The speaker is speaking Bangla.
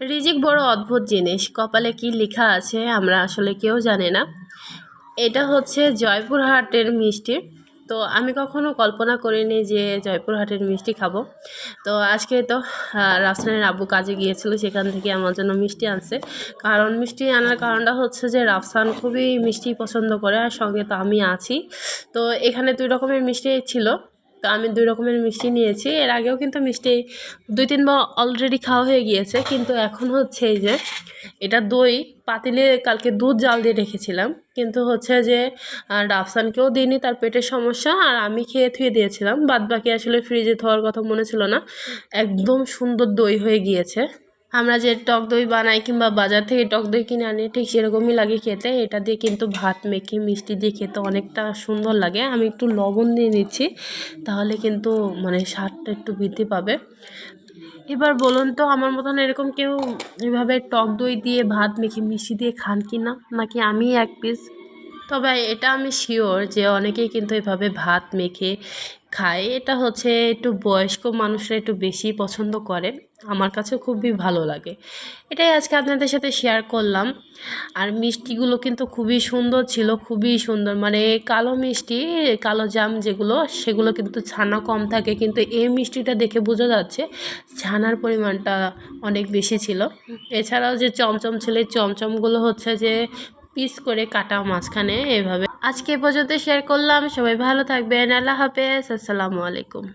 রিজিক বড় অদ্ভুত জিনিস। কপালে কি লেখা আছে আমরা আসলে কেউ জানি না। এটা হচ্ছে জয়পুরহাটের মিষ্টি। তো আমি কখনো কল্পনা করিনি যে জয়পুরহাটের মিষ্টি খাব। তো আজকে তো রাফসানের আব্বু কাজে গিয়েছিল, সেখান থেকে আমার জন্য মিষ্টি আনছে। কারণ মিষ্টি আনার কারণটা হচ্ছে যে রাফসান খুবই মিষ্টি পছন্দ করে আর সঙ্গে তো আমি আছি। তো এখানে দুই রকমের মিষ্টি ছিল। তো আমি দুই রকমের মিষ্টি নিয়েছি। এর আগেও কিন্তু মিষ্টি দুই তিনবার অলরেডি খাওয়া হয়ে গিয়েছে, কিন্তু এখন হচ্ছে এই যে এটা দই, পাতিলে কালকে দুধ জাল দিয়ে রেখেছিলাম। কিন্তু হচ্ছে যে ডাফসানকেও দিইনি, তার পেটের সমস্যা, আর আমি খেয়ে থুয়ে দিয়েছিলাম। বাদ বাকি আসলে ফ্রিজে থাকার কথা মনে ছিল না। একদম সুন্দর দই হয়ে গিয়েছে। আমরা যে টক দই বানাই কিংবা বাজার থেকে টক দই কিনে আনি, ঠিক সেরকমই লাগে খেতে। এটা দিয়ে কিন্তু ভাত মেখে, মিষ্টি দিয়ে খেতে অনেকটা সুন্দর লাগে। আমি একটু লবণ দিয়ে নিচ্ছি, তাহলে কিন্তু মানে স্বাদটা একটু বৃদ্ধি পাবে। এবার বলুন তো, আমার মতন এরকম কেউ এভাবে টক দই দিয়ে ভাত মেখে, মিষ্টি দিয়ে খান কি না নাকি আমি এক পিস তবে এটা আমি শিওর যে অনেকেই কিন্তু এভাবে ভাত মেখে খায়। এটা হচ্ছে একটু বয়স্ক মানুষরা একটু বেশি পছন্দ করে। আমার কাছে খুবই ভালো লাগে। এটাই আজকে আপনাদের সাথে শেয়ার করলাম। আর মিষ্টিগুলো কিন্তু খুবই সুন্দর ছিল, খুবই সুন্দর। মানে কালো মিষ্টি, কালো জাম যেগুলো, সেগুলো কিন্তু ছানা কম থাকে। কিন্তু এই মিষ্টিটা দেখে বোঝা যাচ্ছে ছানার পরিমাণটা অনেক বেশি ছিল। এছাড়াও যে চমচম ছিল চমচমগুলো হচ্ছে যে পিস করে কাটা মাঝখানে এভাবে। আজকে পর্যন্ত শেয়ার করলাম। সবাই ভালো থাকবেন। আল্লাহ হাফেজ। আসসালামু আলাইকুম।